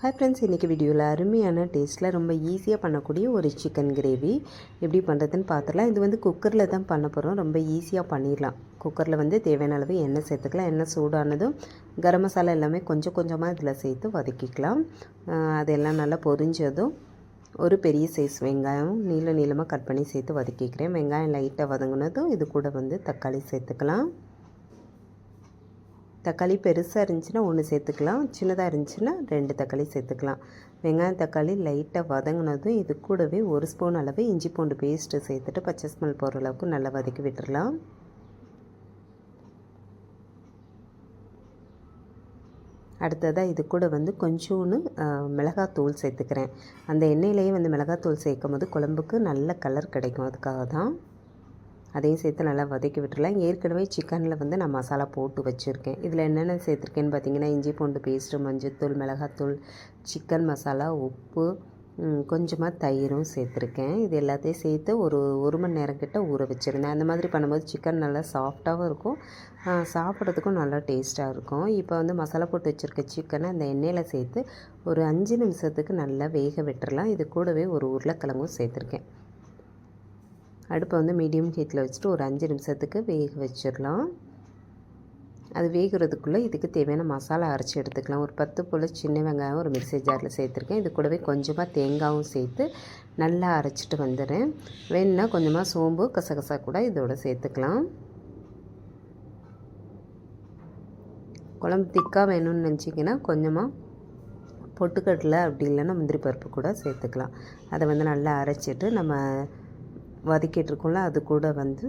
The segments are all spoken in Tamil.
ஹாய் ஃப்ரெண்ட்ஸ் இன்றைக்கி வீடியோவில் அருமையான டேஸ்ட்டில் ரொம்ப ஈஸியாக பண்ணக்கூடிய ஒரு சிக்கன் கிரேவி எப்படி பண்ணுறதுன்னு பார்த்துடலாம். இது வந்து குக்கரில் தான் பண்ண போகிறோம் ரொம்ப ஈஸியாக பண்ணிடலாம். குக்கரில் வந்து தேவையான அளவு எண்ணெய் சேர்த்துக்கலாம். எண்ணெய் சூடானதும் கரம் மசாலா எல்லாமே கொஞ்சம் கொஞ்சமாக இதில் சேர்த்து வதக்கிக்கலாம். அதெல்லாம் நல்லா பொரிஞ்சதும் ஒரு பெரிய சைஸ் வெங்காயம் நீள நீளமாக கட் பண்ணி சேர்த்து வதக்கிக்கிறேன். வெங்காயம் லைட்டாக வதங்கினதும் இது கூட வந்து தக்காளி சேர்த்துக்கலாம். தக்காளி பெருசாக இருந்துச்சுன்னா ஒன்று சேர்த்துக்கலாம் சின்னதாக இருந்துச்சுன்னா ரெண்டு தக்காளி சேர்த்துக்கலாம். வெங்காயம் தக்காளி லைட்டாக வதங்கினதும் இது கூடவே ஒரு ஸ்பூன் அளவு இஞ்சி பூண்டு பேஸ்ட்டு சேர்த்துட்டு பச்சை ஸ்மெல் போகிற அளவுக்கு நல்லா வதக்கி விட்டுறலாம். அடுத்ததாக இது கூட வந்து கொஞ்சோன்னு மிளகாத்தூள் சேர்த்துக்கிறேன். அந்த எண்ணெயிலேயே வந்து மிளகாத்தூள் சேர்க்கும் போது குழம்புக்கு நல்ல கலர் கிடைக்கும். அதுக்காக தான் அதையும் சேர்த்து நல்லா வதக்கி விட்டுடலாம் ஏற்கனவே சிக்கனில் வந்து நான் மசாலா போட்டு வச்சுருக்கேன். இதில் என்னென்ன சேர்த்துருக்கேன்னு பார்த்தீங்கன்னா இஞ்சி பூண்டு பேஸ்ட்டு மஞ்சத்தூள் மிளகாத்தூள் சிக்கன் மசாலா உப்பு கொஞ்சமாக தயிரும் சேர்த்துருக்கேன். இது எல்லாத்தையும் சேர்த்து ஒரு ஒரு மணி நேரம் கிட்ட ஊற வச்சுருந்தேன். அந்த மாதிரி பண்ணும்போது சிக்கன் நல்லா சாஃப்டாகவும் இருக்கும். சாப்பிட்றதுக்கும் நல்லா டேஸ்ட்டாக இருக்கும். இப்போ வந்து மசாலா போட்டு வச்சுருக்க சிக்கனை அந்த எண்ணெயில் சேர்த்து ஒரு அஞ்சு நிமிஷத்துக்கு நல்லா வேக விட்டுறலாம். இது கூடவே ஒரு உருளைக்கிழங்கும் சேர்த்துருக்கேன். அடுப்பை வந்து மீடியம் ஹீட்டில் வச்சுட்டு ஒரு அஞ்சு நிமிஷத்துக்கு வேக வச்சிடலாம். அது வேகிறதுக்குள்ளே இதுக்கு தேவையான மசாலா அரைச்சி எடுத்துக்கலாம். ஒரு பத்து போல் சின்ன வெங்காயம் ஒரு மிக்ஸி ஜாரில் சேர்த்துருக்கேன். இது கூடவே கொஞ்சமாக தேங்காயும் சேர்த்து நல்லா அரைச்சிட்டு வந்துடுறேன். வேணுன்னா கொஞ்சமாக சோம்பு கசகசா கூட இதோட சேர்த்துக்கலாம். குழம்பு திக்காக வேணும்னு நினச்சிங்கன்னா கொஞ்சமாக பொட்டுக்கடலை அப்படி இல்லைன்னா முந்திரி பருப்பு கூட சேர்த்துக்கலாம். அதை வந்து நல்லா அரைச்சிட்டு நம்ம வதக்கிட்டுருக்கோம்ல அது கூட வந்து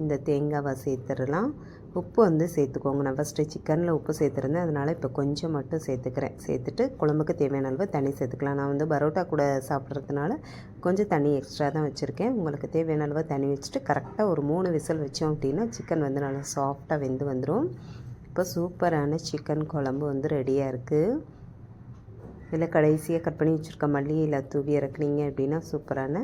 இந்த தேங்காவை சேர்த்துடலாம். உப்பு வந்து சேர்த்துக்கோங்க. நான் ஃபஸ்ட்டு சிக்கனில் உப்பு சேர்த்துருந்தேன். அதனால் இப்போ கொஞ்சம் மட்டும் சேர்த்துக்கிறேன். சேர்த்துட்டு குழம்புக்கு தேவையான அளவு தண்ணி சேர்த்துக்கலாம். நான் வந்து பரோட்டா கூட சாப்பிட்றதுனால கொஞ்சம் தண்ணி எக்ஸ்ட்ரா தான் வச்சுருக்கேன். உங்களுக்கு தேவையான அளவு தண்ணி வச்சுட்டு கரெக்டாக ஒரு மூணு விசில் வச்சோம் அப்படின்னா சிக்கன் வந்து நல்லா சாஃப்டாக வெந்து வந்துடும் இப்போ சூப்பரான சிக்கன் குழம்பு வந்து ரெடியாக இருக்குது இதில் கடைசியாக கட் பண்ணி வச்சுருக்க மல்லி இல்லை தூவி இறக்குனீங்க அப்படின்னா சூப்பரான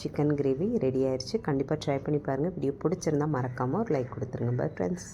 சிக்கன் கிரேவி ரெடி ஆயிடுச்சு. கண்டிப்பாக ட்ரை பண்ணி பாருங்கள் வீடியோ பிடிச்சிருந்தா மறக்காமல் ஒரு லைக் கொடுத்துருங்க. Bye friends